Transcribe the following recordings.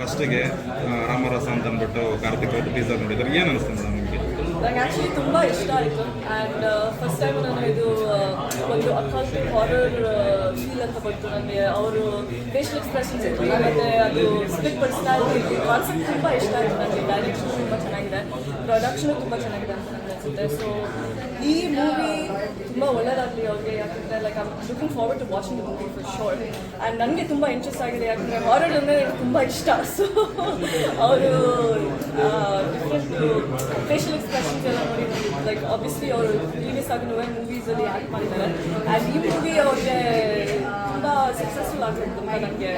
ಫಸ್ಟಿಗೆ ರಾಮರಸ ಅಂತ ಅಂದ್ಬಿಟ್ಟು ಕಾರ್ತಿಕ್ ಅವ್ರದ್ದು ಟೀಸರ್ ನೋಡಿದ್ರೆ ಏನು ಅನಿಸ್ತು ಮೇಡಮ್ ನಿಮಗೆ? ನಂಗೆ ಆ್ಯಕ್ಚುಲಿ ತುಂಬ ಇಷ್ಟ ಆಯಿತು. ಆ್ಯಂಡ್ ಫಸ್ಟ್ ಟೈಮ್ ನಾನು ಇದು ಒಂದು ಅಕಾಸ್ಟಿಕ್ ಹಾರರ್ ಫೀಲ್ ಅಂತ ಬಂತು ನನಗೆ ಅವರು ಫೇಶಿಯಲ್ ಎಕ್ಸ್ಪ್ರೆಷನ್ಸ್ ಇತ್ತು. ಮತ್ತು ಅದು ಸ್ಪಿಕ್ ಪರ್ಸನಾಲಿಟಿ ಕಾನ್ಸೆಪ್ಟ್ ತುಂಬ ಇಷ್ಟ ಆಯಿತು ನನಗೆ ಡೈರೆಕ್ಷನ್ ತುಂಬ ಚೆನ್ನಾಗಿದೆ. ಪ್ರೊಡಕ್ಷನು ತುಂಬ ಚೆನ್ನಾಗಿದೆ ಅಂತ. ಅನಿಸುತ್ತೆ ಸೊ ಈ ಮೂವಿ ತುಂಬ ಒಳ್ಳೆಯದಾಗಲಿ ಅವ್ರಿಗೆ. ಯಾಕಂದರೆ like I looking forward to watching the movie for sure and ನನಗೆ ತುಂಬ ಇಂಟ್ರೆಸ್ಟ್ ಆಗಿದೆ. ಯಾಕಂದರೆ ಹಾರರ್ ಅಂದರೆ ನನಗೆ ತುಂಬ ಇಷ್ಟ. ಸೊ ಅವರು ಡಿಫ್ರೆಂಟ್ ಫೇಶಿಯಲ್ ಎಕ್ಸ್ಪ್ರೆಷನ್ಸ್ ಎಲ್ಲ ನೋಡಿ ಲೈಕ್ ಆಬ್ವಿಯಸ್ಲಿ ಅವರು ಪ್ರೀವಿಯಸ್ ಆಗಿ ನೋವೆ ಮೂವೀಸಲ್ಲಿ ಆ್ಯಕ್ಟ್ ಮಾಡಿದ್ದಾರೆ ಆ್ಯಂಡ್ ಈ ಮೂವಿ ಅವ್ರಿಗೆ ತುಂಬ ಸಕ್ಸಸ್ಫುಲ್ ಆಗಬೇಕು ಅಂತ ನನಗೆ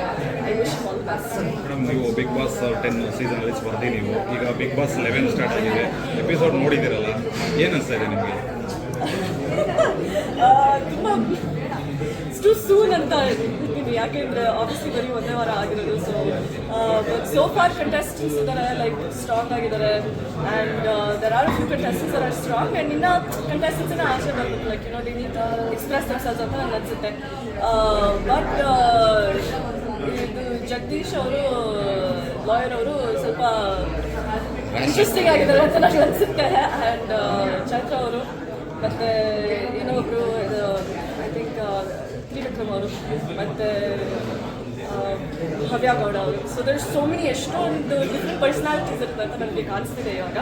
I wish all best madam ನೀವು ಬಿಗ್ ಬಾಸ್ ಟೆನ್ ಸೀಸನಲ್ಲಿ ಸ್ಪರ್ಧಿ ನೀವು. ಈಗ ಬಿಗ್ ಬಾಸ್ ಲೆವೆನ್ ಸ್ಟಾರ್ಟ್ ಆಗಿದೆ. ಎಪಿಸೋಡ್ ನೋಡಿದ್ದೀರಲ್ಲ ಏನು ಅನಿಸ್ತಾ ಇದೆ ನಿಮಗೆ? ತುಂಬ ಟು ಸೂನ್ ಅಂತ ಹೇಳ್ತೀನಿ ಯಾಕೆಂದ್ರೆ ಆಬ್ವಿಯಸ್ಲಿ ಬರೀ ಒಂದೇ ವಾರ ಆಗಿರೋದು. So but so far contestants ಇದ್ದಾರೆ ಲೈಕ್ ಸ್ಟ್ರಾಂಗ್ ಆಗಿದ್ದಾರೆ. And there are few contestants are strong and ಇನ್ನು ಕಂಟೆಸ್ಟೆಂಟ್ಸ್ನ ಆಸೆ ಬರ್ಬೇಕು ಲೈಕ್ ಏನೋ ದಿ ನೀಟ್ ಎಕ್ಸ್ಪ್ರೆಸ್ ದಮ್ಸೆಲ್ಸ್ ಅಂತ ನನಗೆ ಅನಿಸುತ್ತೆ. ಬಟ್ ಇದು ಜಗದೀಶ್ ಅವರು ಲಾಯರ್ ಅವರು ಸ್ವಲ್ಪ ಇಂಟ್ರೆಸ್ಟಿಂಗ್ ಆಗಿದ್ದಾರೆ ಅಂತ ನನಗೆ ಅನಿಸುತ್ತೆ. ಆ್ಯಂಡ್ ಚಂದ್ರ ಅವರು, ಮತ್ತು ಇನ್ನೊಬ್ರು, ಇದು ತ್ರಿವಿಕ್ರಮ್ ಅವರು ಮತ್ತು ಗೌಡ ಅವರು ಸೊ ದರ್ ಸೋ ಮೆನಿ ಎಷ್ಟೊಂದು ಡಿಫ್ರೆಂಟ್ ಪರ್ಸ್ನಾಲಿಟೀಸ್ ಇರುತ್ತೆ ಅಂತ ನನಗೆ ಕಾಣಿಸ್ತಿದೆ ಇವಾಗ.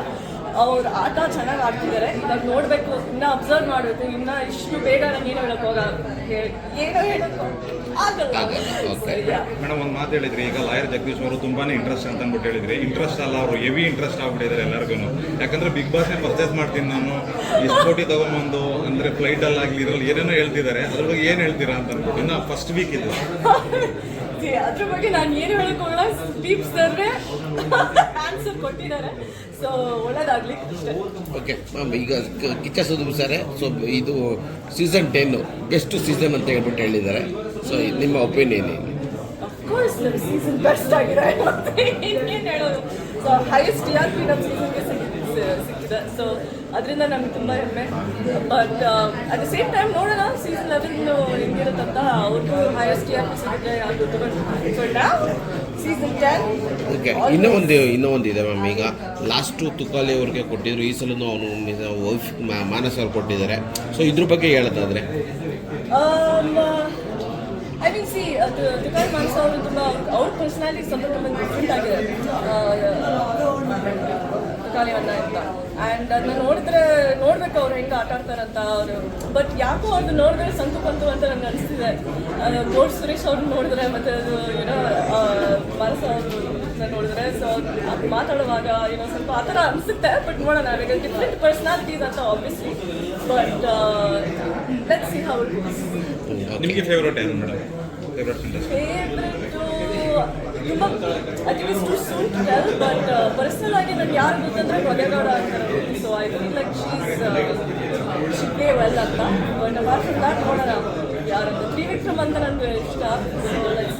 ಅವ್ರು ಆಟ ಚೆನ್ನಾಗಿ ಆಡ್ತಿದ್ದಾರೆ ಇವಾಗ ನೋಡಬೇಕು, ಇನ್ನೂ ಅಬ್ಸರ್ವ್ ಮಾಡಬೇಕು ಇನ್ನೂ ಇಷ್ಟು ಬೇಗ ನಾನು ಏನು ಹೇಳಕ್ ಹೋಗ? ಏನೋ ಹೇಳೋಕ್ಕೂ ಮೇಡಮ್ ಒಂದು ಮಾತು ಹೇಳಿದ್ರಿ ಈಗ ಲಾಯರ್ ಜಗದೀಶ್ ಅವರು ತುಂಬಾನೇ ಇಂಟ್ರೆಸ್ಟ್ ಅಂತ ಅಂದ್ಬಿಟ್ಟು ಹೇಳಿದ್ರಿ. ಇಂಟ್ರೆಸ್ಟ್ ಅಲ್ಲ ಅವರು ಹೆವಿ ಇಂಟ್ರೆಸ್ಟ್ ಆಗ್ಬಿಟ್ಟಿದ್ದಾರೆ ಎಲ್ಲರಿಗೂ ಯಾಕಂದ್ರೆ ಬಿಗ್ ಬಾಸ್ನೇ ಪರ್ಚೇಸ್ ಮಾಡ್ತೀನಿ ನಾನು? ಇಷ್ಟು ಕೋಟಿ ತಗೊಂಬಂದು ಅಂದ್ರೆ ಫ್ಲೈಟ್ ಅಲ್ಲಿ ಆಗ್ಲಿ ಇದ್ರಲ್ಲಿ ಏನೇನೋ ಹೇಳ್ತಿದ್ದಾರೆ. ಅದ್ರ ಬಗ್ಗೆ ಏನು ಹೇಳ್ತೀರಾ ಅಂತ ಅಂದ್ಬಿಟ್ಟು ಇನ್ನ ಫಸ್ಟ್ ವೀಕ್ ಇದು. ಅದ್ರ ಬಗ್ಗೆ ನಾನು ಏನು ಹೇಳಕ್ ಹೋಗಲ್ಲ. ದೀಪ್ ಸರ್ರೆ ಆನ್ಸರ್ ಕೊಟ್ಟಿದ್ದಾರೆ. ಸೊ ಒಳ್ಳೇದಾಗ್ಲಿ. ಓಕೆ ಮ್ಯಾಮ್ ಈಗ ಕಿಚ್ಚ ಸುದೀಪ್ ಸರ್ ಸೊ ಇದು ಸೀಸನ್ ಟೆನ್ನು ಬೆಸ್ಟ್ ಸೀಸನ್ ಅಂತ ಹೇಳ್ಬಿಟ್ಟು ಹೇಳಿದ್ದಾರೆ. ಸೊ ನಿಮ್ಮ ಒಪಿನಿಯನ್ ಏನು? ಅಫ್ಕೋರ್ಸ್ ನಮ್ಮ ಸೀಸನ್ ಬೆಸ್ಟ್ ಆಗಿದೆ ಮತ್ತೆ ಇನ್ನೇನು ಹೇಳೋದು? So highest T R P ನಮ್ಮ ಸೀಸನ್ಗೆ ಸಿಕ್ಕಿದೆ ಸೊ ಅದರಿಂದ ನಮ್ಗೆ ತುಂಬ ಹೆಮ್ಮೆ. But at the same time ನೋಡೋಣ ಸೀಸನ್ ಲೆವೆನ್ ಹೆಂಗಿರುತ್ತಂತ ಅವ್ರಿಗೂ ಹೈಯೆಸ್ಟ್ ಟಿ ಆರ್ ಪಿ ಸಿಕ್ಕಿದ್ರೆ ಯಾವುದು ಸೊ ಸೀಸನ್ ಟೆನ್ ಓಕೆ ಇನ್ನೂ ಒಂದು ಇನ್ನೂ ಒಂದು ಇದೆ ಮ್ಯಾಮ್ ಈಗ ಲಾಸ್ಟು ತುಕಾಲಿ ಅವ್ರಿಗೆ ಕೊಟ್ಟಿದ್ರು ಈ ಸಲನೂ ಅವನು ವೈಫ್ ಮಾನಸ್ ಅವ್ರು ಕೊಟ್ಟಿದ್ದಾರೆ. ಸೊ ಇದ್ರ ಬಗ್ಗೆ ಹೇಳೋದಾದ್ರೆ. ಸಿ ಅದು ತುಕಾರಿ ಮಾನ್ಸ ಅವರು ತುಂಬ ಅವ್ರ ಪರ್ಸನಾಲಿಟಿ ಸ್ವಲ್ಪ ತುಂಬ ಡಿಫ್ರೆಂಟ್ ಆಗಿದೆ ಅಂತ. ಆ್ಯಂಡ್ ಅದನ್ನ ನೋಡಿದ್ರೆ ನೋಡ್ಬೇಕು ಅವ್ರು ಹೆಂಗೆ ಆಟ ಆಡ್ತಾರಂತ ಅವರು. ಬಟ್ ಯಾಕೋ ಅದು ನೋಡಿದ್ರೆ ಸಂತು ಬಂತು ಅಂತ ನನಗೆ ಅನಿಸ್ತಿದೆ. ಕೋರ್ಟ್ ಸುರೇಶ್ ಅವ್ರನ್ನ ನೋಡಿದ್ರೆ ಮತ್ತೆ ಅದು ಏನೋ ಮಾನಸ ಅವರು ನೋಡಿದ್ರೆ ಸೊ ಅದು ಮಾತಾಡುವಾಗ ಏನೋ ಸ್ವಲ್ಪ ಆ ಥರ ಅನಿಸುತ್ತೆ. ಬಟ್ ನೋಡೋಣ ಈಗ ಡಿಫ್ರೆಂಟ್ ಪರ್ಸ್ನಾಲಿಟೀಸ್ ಅಂತ obviously but let see how ನಿಮಗೆ ಫೇವ್ರೇಟ್ ಏನು ಮೇಡಮ್ ತುಂಬ I think is too soon to tell but personal ಆಗಿ ನನಗೆ ಯಾರು ಗೊತ್ತಂದ್ರೆ ಹೊಗೆಗೌಡ ಅಂತಾರೆ. So I feel like she's she play well ಅಂತ ಬಟ್ ಅಪಾರ್ಟ್ ಫ್ರಮ್ ದ್ಯಾಟ್ ನೋಡೋಣ. ಯಾರಂತ ತ್ರಿವಿಕ್ರಮ್ ಅಂತ ನನಗೆ ಇಷ್ಟ so like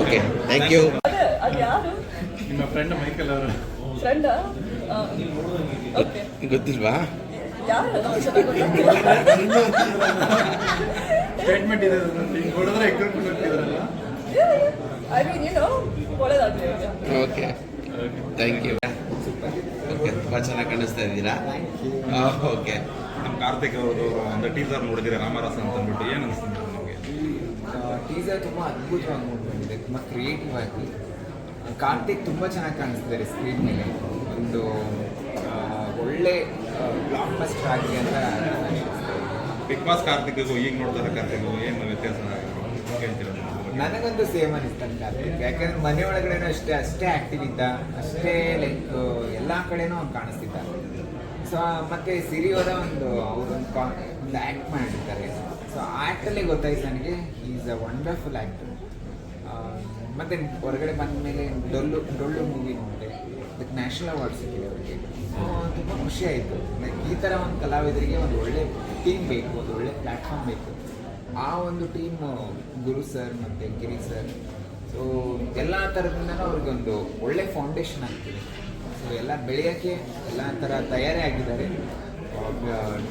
okay thank you ಅದೇ ಅದು ಯಾರು? ನಿಮ್ಮ ಫ್ರೆಂಡ್ ಮೈಕಲ್ ಅವರು. ಫ್ರೆಂಡ ಓಕೆ ಗೊತ್ತಿಲ್ವಾ? ಯಾರು? ಸ್ಟೇಟ್ಮೆಂಟ್ ಇದೆ ಹಿಂಗೆ ಹೊಡೆದ್ರೆ ಎಗ್ಗರ್ಕೊಂಡು ಹೋಗ್ತಿದ್ರಲ್ಲ ಐ ಮೀನ್ ಏನು ಒಳ್ಳೇದಾಗ್ಲಿ ಓಕೆ ಥ್ಯಾಂಕ್ ಯು ಓಕೆ ತುಂಬ ಚೆನ್ನಾಗಿ ಕಾಣಿಸ್ತಾ ಇದ್ದೀರಾ? ಓಕೆ ನಮ್ಮ ಕಾರ್ತಿಕ್ ಅವರು ಒಂದು ಟೀಸರ್ ನೋಡಿದಿರ ರಾಮರಸ ಅಂತ ಅಂದ್ಬಿಟ್ಟು. ಏನು ಅನಿಸ್ತು ನಿಮಗೆ? ಟೀಸರ್ ತುಂಬ ಅದ್ಭುತವಾಗಿ ಮೂಡ್ಬಂದಿದೆ ತುಂಬ ಕ್ರಿಯೇಟಿವ್ ಆಗಿ. ಕಾರ್ತಿಕ್ ತುಂಬ ಚೆನ್ನಾಗಿ ಕಾಣಿಸ್ತಿದ್ದಾರೆ ಸ್ಕ್ರೀನ್ ಮೇಲೆ. ಒಂದು ಆ, ಒಳ್ಳೆ ಬ್ಲಾಕ್ ಬಸ್ಟರ್ ಆಗಿ ಅಂತ. ಬಿಗ್ ಬಾಸ್ ಕಾರ್ತಿಕ್ಗೂ ಈಗ ನೋಡ್ತಾರೆ ಕಾರ್ತಿಕ್ಗೂ ಏನು ವ್ಯತ್ಯಾಸ? ನನಗಂತೂ ಸೇಮ್ ಅನಿಸ್ತಾನೆ ಕಾರ್ತಿಕ್. ಯಾಕಂದ್ರೆ ಮನೆ ಒಳಗಡೆನೂ ಅಷ್ಟೇ ಅಷ್ಟೇ ಆಕ್ಟಿವ್ ಇದ್ದ, ಅಷ್ಟೇ ಲೈಕ್ ಎಲ್ಲ ಕಡೆನೂ ಅವ್ನು ಕಾಣಿಸ್ತಿದ್ದ ಸೊ ಮತ್ತೆ ಸಿರಿಯೋದ ಒಂದು ಅವರೊಂದು ಕಾ, ಒಂದು ಆ್ಯಕ್ಟ್ ಮಾಡಿರ್ತಾರೆ. ಸೊ ಆ್ಯಕ್ಟಲ್ಲಿ ಗೊತ್ತಾಯ್ತು ನನಗೆ ಈಸ್ ಅ ವಂಡರ್ಫುಲ್ ಆ್ಯಕ್ಟರ್ ಮತ್ತು ಹೊರಗಡೆ ಬಂದ ಮೇಲೆ ಡೊಳ್ಳು ಡೊಳ್ಳು ಮೂವಿ ನೋಡಿದೆ. ಅದಕ್ಕೆ ನ್ಯಾಷನಲ್ ಅವಾರ್ಡ್ ಸಿಕ್ಕಿದೆ ಅವರಿಗೆ. ತುಂಬ ಖುಷಿ ಆಯಿತು. ಲೈಕ್ ಈ ಥರ ಒಂದು ಕಲಾವಿದರಿಗೆ ಒಂದು ಒಳ್ಳೆ ಟೀಮ್ ಬೇಕು, ಒಂದು ಒಳ್ಳೆ ಪ್ಲ್ಯಾಟ್ಫಾರ್ಮ್ ಬೇಕು. ಆ ಒಂದು ಟೀಮ್ ಗುರು ಸರ್ ಮತ್ತು ಗಿರಿ ಸರ್ ಸೊ ಎಲ್ಲ ಥರದಿಂದನೂ ಅವ್ರಿಗೆ ಒಂದು ಒಳ್ಳೆ ಫೌಂಡೇಶನ್ ಆಗ್ತಿದೆ. ಸೊ ಎಲ್ಲ ಬೆಳೆಯೋಕ್ಕೆ ಎಲ್ಲ ಥರ ತಯಾರಿ ಆಗಿದ್ದಾರೆ.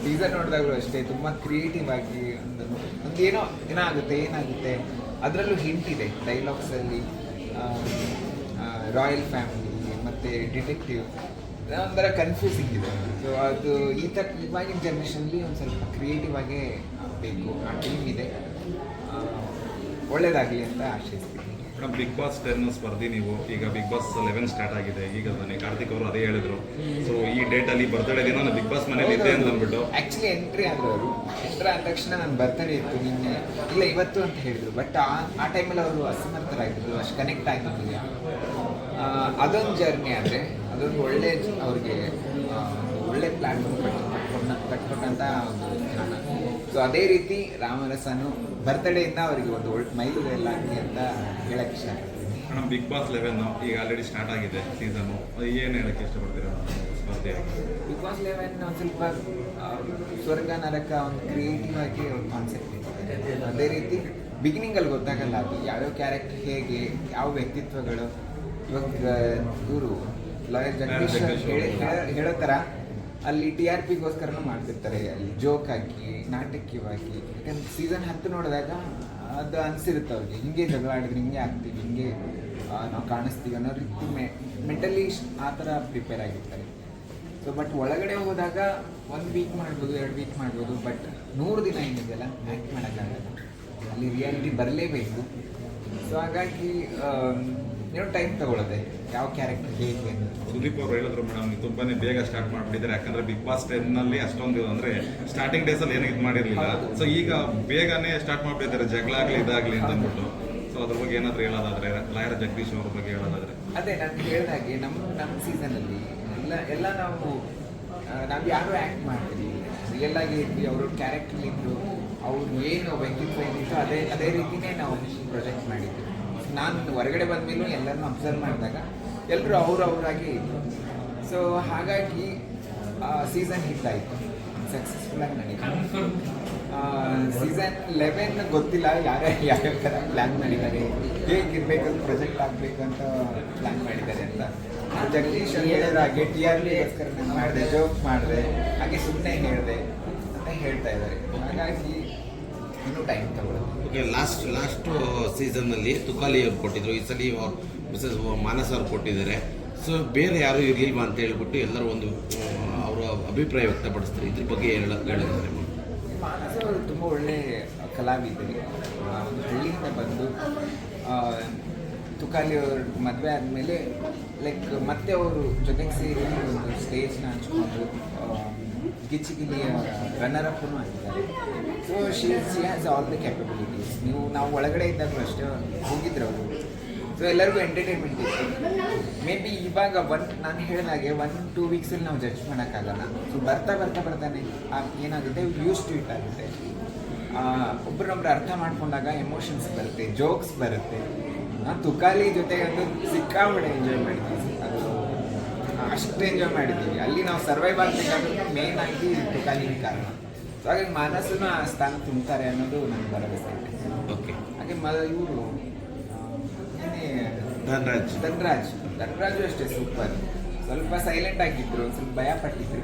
ಟೀಸರ್ ನೋಡಿದಾಗಲೂ ಅಷ್ಟೇ, ತುಂಬ ಕ್ರಿಯೇಟಿವ್ ಆಗಿ ಒಂದು ಒಂದು ಏನೋ ಏನಾಗುತ್ತೆ ಏನಾಗುತ್ತೆ, ಅದರಲ್ಲೂ ಹಿಂಟ್ ಇದೆ ಡೈಲಾಗ್ಸಲ್ಲಿ ರಾಯಲ್ ಫ್ಯಾಮಿಲಿ ಮತ್ತು ಡಿಟೆಕ್ಟಿವ್ ಒಂಥರ ಕನ್ಫ್ಯೂಸಿಂಗ್ ಇದೆ. ಸೊ ಅದು ಈ ಥರ ಇವಾಗಿನ ಜನ್ರೇಷನಲ್ಲಿ ಒಂದು ಸ್ವಲ್ಪ ಕ್ರಿಯೇಟಿವ್ ಆಗೇ ಬೇಕು. ಆ ಟೀಮ್ ಇದೆ. ಒಳ್ಳೇದಾಗಲಿ ಅಂತ ಆಶಿಸ್ತೀನಿ. ಮೇಡಮ್ ಬಿಗ್ ಬಾಸ್ ಟೆನ್ ಸ್ಪರ್ಧಿ ನೀವು. ಈಗ ಬಿಗ್ ಬಾಸ್ ಲೆವೆನ್ ಸ್ಟಾರ್ಟ್ ಆಗಿದೆ. ಈಗ ತಾನೇ ಕಾರ್ತಿಕ್ ಅವರು ಅದೇ ಹೇಳಿದ್ರು. ಸೊ ಈ ಡೇಟಲ್ಲಿ ಬರ್ತಡೇ ದಿನ ನಾನು ಬಿಗ್ ಬಾಸ್ ಮನೇಲಿ ಇದ್ದೆ ಅಂತ ಅಂದ್ಬಿಟ್ಟು ಆ್ಯಕ್ಚುಲಿ ಎಂಟ್ರಿ ಆದ್ರು ಅವರು ಎಂಟ್ರಿ ಆದ ತಕ್ಷಣ ನಾನು ಬರ್ತಡೇ ಇತ್ತು ನಿನ್ನೆ. ಇಲ್ಲ ಇವತ್ತು ಅಂತ ಹೇಳಿದ್ರು. ಬಟ್ ಆ ಆ ಟೈಮಲ್ಲಿ ಅವರು ಅಸಮರ್ಥರಾಗಿದ್ರು. ಅಷ್ಟು ಕನೆಕ್ಟ್ ಆಗಿರಲಿಲ್ಲ ಅದೊಂದು ಜರ್ನಿ ಆದರೆ ಅದೊಂದು ಒಳ್ಳೆ ಅವ್ರಿಗೆ ಒಳ್ಳೆ ಪ್ಲ್ಯಾಟ್ಫಾರ್ಮ್ ಕಟ್ಕೊಂಡು ಕಟ್ಕೊಂಡಂಥ ಒಂದು ಸೊ ಅದೇ ರೀತಿ ರಾಮರಸನು ಇಂದ ಅವರಿಗೆ ಒಂದು ಒಳ್ಳೆ ಮೈಲುಗಲ್ಲಾಗಲಿ ಅಂತ ಹೇಳಕ್ಕೆ ಇಷ್ಟ ಮೇಡಮ್ ಬಿಗ್ ಬಾಸ್ ಲೆವೆನ್ ಈಗ ಆಲ್ರೆಡಿ ಸ್ಟಾರ್ಟ್ ಆಗಿದೆ ಸೀಸನು ಏನು ಹೇಳಕ್ಕೆ ಇಷ್ಟಪಡ್ತೀರಾ ಸ್ಪರ್ಧೆ ಬಿಗ್ ಬಾಸ್ ಲೆವೆನ್ ಒಂದು ಸ್ವಲ್ಪ ಸ್ವರ್ಗ ನರಕ ಒಂದು ಕ್ರಿಯೇಟಿವ್ ಆಗಿ ಒಂದು ಕಾನ್ಸೆಪ್ಟ್ ಇದೆ ಅದೇ ರೀತಿ ಬಿಗಿನಿಂಗಲ್ಲಿ ಗೊತ್ತಾಗಲ್ಲ ಅದು ಯಾವ್ಯಾವ ಕ್ಯಾರೆಕ್ಟರ್ ಹೇಗೆ ಯಾವ ವ್ಯಕ್ತಿತ್ವಗಳು. ಇವಾಗ ಇವರು ಲಾಯರ್ ಜಗದೀಶ್ ಜಗದೀಶ್ ಹೇಳೋ- ಹೇಳೋ ಥರ ಅಲ್ಲಿ ಟಿ ಆರ್ ಪಿಗೋಸ್ಕರನೂ ಮಾಡ್ತಿರ್ತಾರೆ ಅಲ್ಲಿ ಜೋಕ್ ಹಾಕಿ ನಾಟಕೀಯವಾಗಿ ಯಾಕಂದ್ರೆ ಸೀಸನ್ ಹತ್ತು ನೋಡಿದಾಗ ಅದು ಅನಿಸಿರುತ್ತೆ ಅವ್ರಿಗೆ. ಹಿಂಗೆ ಜಗಳ ಆಡಿದ್ರೆ ಹಿಂಗೆ ಆಗ್ತೀವಿ ಹಿಂಗೆ ನಾವು ಕಾಣಿಸ್ತೀವಿ ಅನ್ನೋ ರೀತಿ ಮೆ ಮೆಂಟಲಿ ಆ ಥರ ಪ್ರಿಪೇರ್ ಆಗಿರ್ತಾರೆ. ಸೊ ಬಟ್ ಒಳಗಡೆ ಹೋದಾಗ ಒಂದು ವೀಕ್ ಮಾಡ್ಬೋದು ಎರಡು ವೀಕ್ ಮಾಡ್ಬೋದು ಬಟ್ ನೂರು ದಿನ ಏನಿದೆಯಲ್ಲ ಆ್ಯಕ್ಟ್ ಮಾಡೋಕ್ಕಾಗಲ್ಲ. ಅಲ್ಲಿ ರಿಯಾಲಿಟಿ ಬರಲೇಬೇಕು. ಸೊ ಹಾಗಾಗಿ ಏನೋ ಟೈಮ್ ತಗೊಳ್ಳದೆ. ಯಾವ ಕ್ಯಾರೆಕ್ಟರ್ ಹೇಗೆ ಅಂತ. ಸುದೀಪ್ ಅವರು ಹೇಳಿದ್ರು ಮೇಡಮ್ ತುಂಬಾನೇ ಬೇಗ ಸ್ಟಾರ್ಟ್ ಮಾಡಿಬಿಟ್ಟಿದ್ದಾರೆ. ಯಾಕಂದ್ರೆ ಬಿಗ್ ಬಾಸ್ ಟೆನ್ನಲ್ಲಿ ಅಷ್ಟೊಂದು ಅಂದ್ರೆ ಸ್ಟಾರ್ಟಿಂಗ್ ಡೇಸ್ ಅಲ್ಲಿ ಏನು ಇದು ಮಾಡಿರ್ಲಿಲ್ಲ. ಸೊ ಈಗ ಬೇಗನೆ ಸ್ಟಾರ್ಟ್ ಮಾಡ್ಬಿಟ್ಟಿದ್ದಾರೆ. ಜಗಳ ಆಗ್ಲಿ ಇದಾಗ್ಲಿ ಅಂತ ಅಂದ್ಬಿಟ್ಟು. ಸೊ ಅದ್ರ ಬಗ್ಗೆ ಏನಾದ್ರೂ ಹೇಳೋದಾದ್ರೆ ಲಾಯರ್ ಜಗದೀಶ್ ಅವ್ರ ಬಗ್ಗೆ ಹೇಳೋದಾದ್ರೆ. ಅದೇ ನಾನು ಹೇಳಿದಾಗೆ ನಮ್ಮ ನಮ್ಮ ಸೀಸನಲ್ಲಿ ಎಲ್ಲ ಎಲ್ಲ ನಾವು ನಾವು ಯಾರು ಆ್ಯಕ್ಟ್ ಮಾಡ್ತೀವಿ. ರಿಯಲ್ ಆಗಿ ಇದ್ವಿ ಅವ್ರ ಕ್ಯಾರೆಕ್ಟರ್ ಇದ್ರು ಅವ್ರು ಏನು ವ್ಯಕ್ತಿತ್ವ ಏನಿತ್ತು ಅದೇ ಅದೇ ರೀತಿನೇ ನಾವು ಪ್ರೊಜೆಕ್ಟ್ ಮಾಡಿದ್ವಿ ನಾನು ಹೊರಗಡೆ ಬಂದ ಮೇಲೂ ಎಲ್ಲರನ್ನೂ ಅಬ್ಸರ್ವ್ ಮಾಡಿದಾಗ ಎಲ್ಲರೂ ಅವ್ರು ಅವರಾಗಿ ಇದ್ರು. ಸೊ ಹಾಗಾಗಿ ಸೀಸನ್ ಹಿಟ್ ಆಯಿತು ಸಕ್ಸಸ್ಫುಲ್ಲಾಗಿ ನಡೀತು. ಸೀಸನ್ ಲೆವೆನ್ ಗೊತ್ತಿಲ್ಲ ಯಾರ ಯಾವ್ಯಾವ ಥರ ಪ್ಲ್ಯಾನ್ ಮಾಡಿದ್ದಾರೆ ಹೇಗಿರ್ಬೇಕು ಪ್ರೊಜೆಕ್ಟ್ ಆಗಬೇಕು ಅಂತ ಪ್ಲ್ಯಾನ್ ಮಾಡಿದ್ದಾರೆ ಅಂತ. ಜಗದೀಶ್ ಹೇಳಿದಾಗೆ ಟಿ ಆರ್ ಪಿಗೋಸ್ಕರ ನಾನು ಮಾಡಿದೆ ಜೋಕ್ ಮಾಡಿದೆ, ಹಾಗೆ ಸುಮ್ಮನೆ ಹೇಳಿದೆ ಅಂತ ಹೇಳ್ತಾ ಇದ್ದಾರೆ. ಹಾಗಾಗಿ ಇನ್ನೂ ಟೈಮ್ ತಗೊಳ್ಳುತ್ತೆ. ಓಕೆ ಲಾಸ್ಟ್ ಲಾಸ್ಟು ಸೀಸನ್ನಲ್ಲಿ ತುಕಾಲಿ ಅವ್ರು ಕೊಟ್ಟಿದ್ರು. ಈ ಸಲ ಅವ್ರು ಮಿಸಸ್ ಮಾನಸ್ ಅವ್ರು ಕೊಟ್ಟಿದ್ದಾರೆ. ಸೊ ಬೇರೆ ಯಾರು ಇರಲಿಲ್ವಾ ಅಂತ ಹೇಳ್ಬಿಟ್ಟು ಎಲ್ಲರೂ ಒಂದು ಅವರ ಅಭಿಪ್ರಾಯ ವ್ಯಕ್ತಪಡಿಸ್ತಾರೆ. ಇದ್ರ ಬಗ್ಗೆ ಹೇಳ ಹೇಳಿದ್ದಾರೆ ಮಾನಸ ಅವರು ತುಂಬ ಒಳ್ಳೆ ಕಲಾವಿದರು. ಒಂದು ಹಳ್ಳಿಯಿಂದ ಬಂದು ತುಕಾಲಿ ಅವ್ರ ಮದುವೆ ಆದಮೇಲೆ ಲೈಕ್ ಮತ್ತೆ ಅವರು ಜೊತೆಗೆ ಸೇರಿ ಒಂದು ಸ್ಟೇಜ್ನ ಹಂಚ್ಕೊಂಡು ಗಿಚ್ಚಿಗಿಲಿಯ ರನ್ನರ್ ಅಪ್ಪೂ ಆಗಿದ್ದಾರೆ so she she has all the capabilities ನೀವು ನಾವು ಒಳಗಡೆ ಇದ್ದಾಗಲೂ ಅಷ್ಟೇ ಹೋಗಿದ್ರು ಅವರು. ಸೊ ಎಲ್ಲರಿಗೂ ಎಂಟರ್ಟೈನ್ಮೆಂಟ್ ಇತ್ತು. ಮೇ ಬಿ ಇವಾಗ ಒನ್ ನಾನು ಹೇಳಿದಾಗೆ ಒನ್ ಟೂ ವೀಕ್ಸಲ್ಲಿ ನಾವು ಜಡ್ಜ್ ಮಾಡೋಕ್ಕಾಗಲ್ಲ. ಸೊ ಬರ್ತಾ ಬರ್ತಾ ಬರ್ತಾನೆ ಏನಾಗುತ್ತೆ? ಯೂಸ್ ಟು ಇಟ್ ಆಗುತ್ತೆ. ಒಬ್ಬರೊಬ್ರು ಅರ್ಥ ಮಾಡ್ಕೊಂಡಾಗ ಎಮೋಷನ್ಸ್ ಬರುತ್ತೆ ಜೋಕ್ಸ್ ಬರುತ್ತೆ. ನಾನು ತುಕಾಲಿ ಜೊತೆಗೆ ಅದು ಸಿಕ್ಕಾಪಟ್ಟೆ ಎಂಜಾಯ್ ಅದು ಅಷ್ಟು ಎಂಜಾಯ್ ಮಾಡಿದ್ದೀವಿ. ಅಲ್ಲಿ ನಾವು ಸರ್ವೈವ್ ಆಗಬೇಕಾದ್ರೆ ಮೇನ್ ಆಗಿ ತುಕಾಲಿನ ಕಾರಣ. ಸೊ ಹಾಗಾಗಿ ಮಾನಸನ ಆ ಸ್ಥಾನ ತುಂಬ್ತಾರೆ ಅನ್ನೋದು ನನಗೆ ಭರವಸೆ. ಇದೆ ಓಕೆ ಹಾಗೆ ಮ ಇವರು ಏನೇ ಧನ್ರಾಜ್. ಧನ್ರಾಜ್. ಧನ್ರಾಜು ಅಷ್ಟೇ ಸೂಪರ್ ಸ್ವಲ್ಪ ಸೈಲೆಂಟ್ ಆಗಿದ್ರು ಒಂದ್ ಸ್ವಲ್ಪ ಭಯ ಪಟ್ಟಿದ್ರು.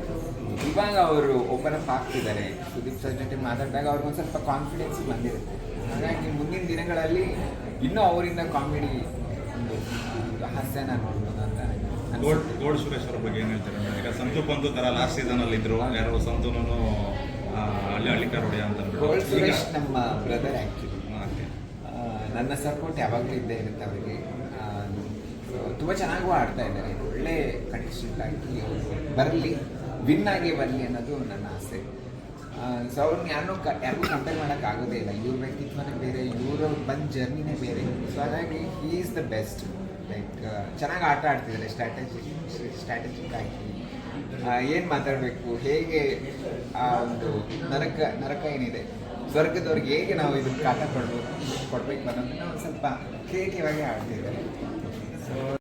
ಇವಾಗ ಅವರು ಓಪನ್ ಅಪ್ ಆಗ್ತಿದ್ದಾರೆ ಸುದೀಪ್ ಸರ್ ಜೊತೆ ಮಾತಾಡಿದಾಗ ಅವ್ರಿಗೊಂದು ಸ್ವಲ್ಪ ಕಾನ್ಫಿಡೆನ್ಸ್ ಬಂದಿರುತ್ತೆ. ಹಾಗಾಗಿ ಮುಂದಿನ ದಿನಗಳಲ್ಲಿ ಇನ್ನೂ ಅವರಿಂದ ಕಾಮಿಡಿ ಒಂದು ಹಾಸ್ಯನ ನೋಡ್ಬೋದು. ಅಂತ ಗೋಲ್ಡ್ ಅನ್ಸುತ್ತೆ. ಗೋಲ್ಡ್ ಸುರೇಶ್ ಅವ್ರ ಬಗ್ಗೆ ಏನು ಹೇಳ್ತಾರೆ? ಈಗ ಸಂತು ಬಂತು ತರ ಲಾಸ್ಟ್ ಸೀಸನ್ ಅಲ್ಲಿ ಇದ್ರು. ಯಾರೋ ಸಂತುನೂ ಹಳ್ಳಿ ಹಳ್ಳಿಕಾರ ಹೊಡೆಯ ಅಂತ ಗೋಲ್ಡ್ ಸುರೇಶ್ ನಮ್ಮ ಬ್ರದರ್ ಆ್ಯಕ್ಚುಲಿ. ನನ್ನ ಸಪೋರ್ಟ್ ಯಾವಾಗಲೂ ಇದ್ದೇ ಇರುತ್ತೆ ಅವರಿಗೆ. ತುಂಬ ಚೆನ್ನಾಗೂ ಆಡ್ತಾ ಇದ್ದಾರೆ. ಒಳ್ಳೆ ಕಂಡೀಷನ್ ಆಗಿ ಅವರು ಬರಲಿ ವಿನ್ ಆಗಿ ಬರಲಿ ಅನ್ನೋದು ನನ್ನ ಆಸೆ. ಸೊ ಅವ್ರನ್ನ ಯಾರನ್ನೂ ಕ ಯಾರಿಗೂ ಕಂಪೇರ್ ಮಾಡೋಕ್ಕಾಗೋದೇ ಇಲ್ಲ. ಇವ್ರ ವ್ಯಕ್ತಿತ್ವನೇ ಬೇರೆ ಇವರು ಬಂದ ಜರ್ನಿನೇ ಬೇರೆ. ಸೊ ಹಾಗಾಗಿ he is the best like ಚೆನ್ನಾಗಿ ಆಟ ಆಡ್ತಿದ್ದಾರೆ ಸ್ಟ್ರಾಟಜಿ ಸ್ಟ್ರಾಟಜಿಕ್ ಆಗಿ ಏನು ಮಾತಾಡಬೇಕು? ಹೇಗೆ, ಆ, ಒಂದು ನರಕ ನರಕ ಏನಿದೆ? ಸ್ವರ್ಗದವ್ರಿಗೆ ಹೇಗೆ ನಾವು ಇದು ಕಾಟ ಕೊಡ್ಬೇಕು, ಕೊಡಬೇಕು ಅನ್ನೋದನ್ನ ಒಂದು ಸ್ವಲ್ಪ ಕ್ರಿಯೇಟಿವ್ ಆಗಿ ಆಡ್ತಿದ್ದಾರೆ. ಸೊ